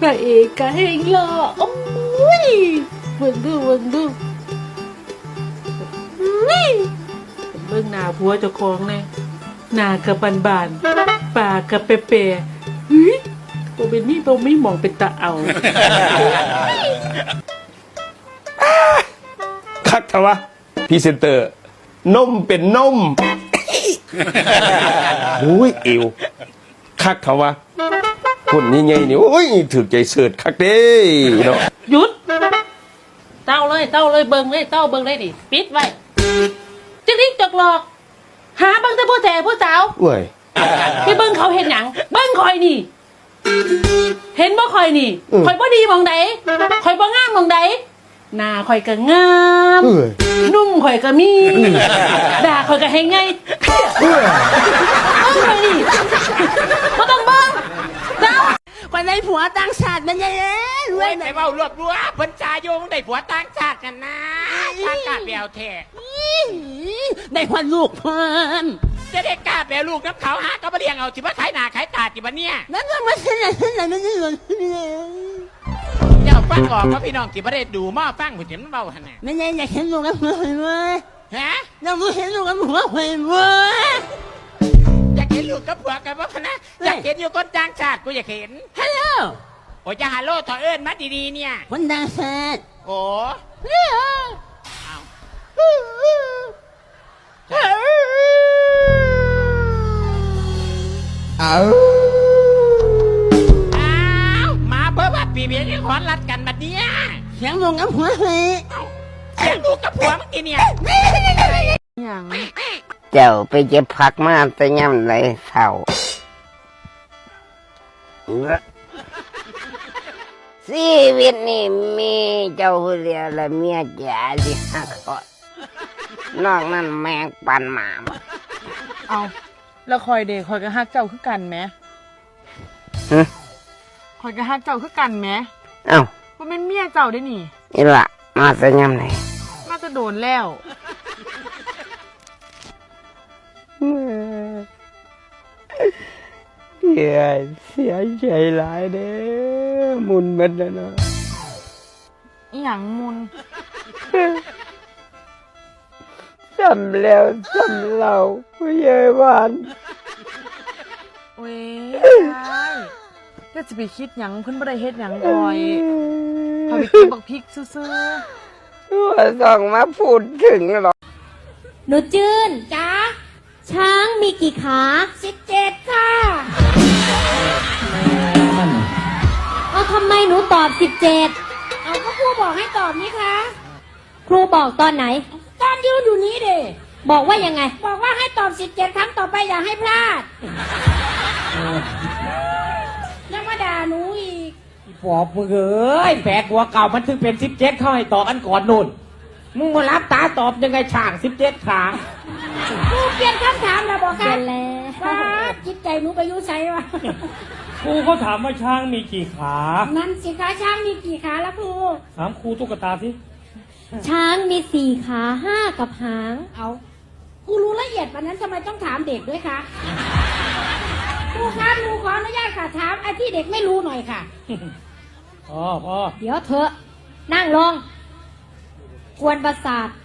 พระเอกก็เฮงหล่อโอ้ยเบิ่งดูเบิ่งดูนี่เบิ่งหน้าผัวเจ้าของเลยหน้ากับบบานๆปากกับเปเปๆเฮ้ยตัวเป็นนี่ตัวไม่มองเป็นตาเอาคักทวะพรีเซนเตอร์นมเป็นนมโอ้ยเอวคักทวะ คนใหญ่ๆนี่โอ้ยถือใจเสิร์ชคักเด้เนาะหยุด เต้าเลยเต้าเลยเบิ่งเลยเต้าเบิ่งเลยดิปิดไว้จะทิ้งจกหลอก หาเบิ่งแต่ผู้แก่ผู้สาวเว้ยที่เบิ่งเขาเห็นหยังเบิ่งคอยนี่ เห็นบ่คอยนี่อืมคอยบ่ดีหมองใดคอยบ่งามหมองใดหน้าคอยก็งามเอ้ยนุ่มคอยก็มีด่าคอยก็ให้ไงเบิ่งคอยนี่บ่ต้องเบิ่งเต้า คนในผัวต่างชาติมันยังไงรวเว้ยยแบไปบเว้ารวบรวบเพิ่นชายโยงได้ผัวต่างชาติกันนะทางกาเปียวแท้ได้ควันลูกเพิ่นจะได้กล้าเปียวลูกน้ำเขาหาก็มาเลี้ยงเอาจิว่าขายหน้าขายตาจิบะเนี่ยนั่นก็ไม่ใช่อะไรนั่นไม่ใช่เลยเจ้าฟังออกว่าพี่น้องจิบ่ได้ดูหม้อฟังผู้เห็นมันเบาขนาดไม่ใช่อยากเห็นลูกกับผัวเห็นไหมฮะอยากรู้เห็นลูกกับผัวเห็นไหม อยากเห็นลูกกับผัวกันบ่พะนะอยากเห็นอยู่คนต่างชาติกูอยากเห็นฮัลโหลโอ้ยจะฮัลโหลถอเอิญมาดีๆเนี่ยคนต่างชาติโอ้เฮ้ยเอาเอาอ้าวมาเพิ่มว่าปีเบียยังขอนรัดกันบัดเนี้ยเสียงลูกกับผัวเฮ้ยเสียงลูกกับผัวเมื่อกี้เนี่ย เจ้าไปเก็บผักมาแต่ย่ำไรเศร้าชีวิตนี่มีเจ้าผู้เดียวและเมียจ๋าสิหักคอยนอกนั้นแมงปันหมาหมดเอาแล้วคอยเด็กคอยก็ฮักเจ้าคือกันไหมฮะคอยก็ฮักเจ้าคือกันไหมเอ้าว่าเป็นเมียเจ้าได้นี่อีละมาแต่ย่ำไรน่าจะโดนแล้ว เสียเสียใจหลายเด้อมุนมันนะเนาะอีหยังมุนจำแล้วจำเล่าผู้ใหญ่บ้านเว้ยใช่ก็จะไปคิดหยังเพิ่นบ่ได้เฮ็ดหยังก่อยคอยไปกินบักพริกซื่อว่าต้องมาพูดถึงหรอก หนูจืนจ้าช้างมีกี่ขาสิบเจ็ดค่ะเอาทำไมหนูตอบสิบเจ็ดเอาก็ครูบอกให้ตอบนี่คะ ครูบอกตอนไหน ตอนยืนอยู่นี้เดบอกว่ายังไง บอกว่าให้ตอบสิบเจ็ดครั้งต่อไปอย่าให้พลาดยังมาด่าหนูอีกปอบมึงเอ้ยแปดหัวเก่ามันถึงเป็นสิบเจ็ดเข้าให้ตอบอันก่อนนู่น มึงมารับตาตอบยังไงช่างสิบเจ็ดขาค รูเปลี่ยนคำถามแล้วบอกเปค่ะลี่ยนแล้วว้าจิตใจหนูไปอยุ่ใส่วะครูเขาถามว่าช้างมีกี่ขานั่นสิคะช้างมีกี่ขาละครูถามครูตุ๊กตาสิช้างมีสี่ขาห้ากับหาง เอากูรู้ละเอียดวันนั้นทำไมต้องถามเด็กด้วยคะครูคะหนูขออนุญาตค่ะถามไอ้ที่เด็กไม่รู้หน่อยค่ะพ่อพ่อเดี๋ยวเถอะ นั่งลงกวนประสาท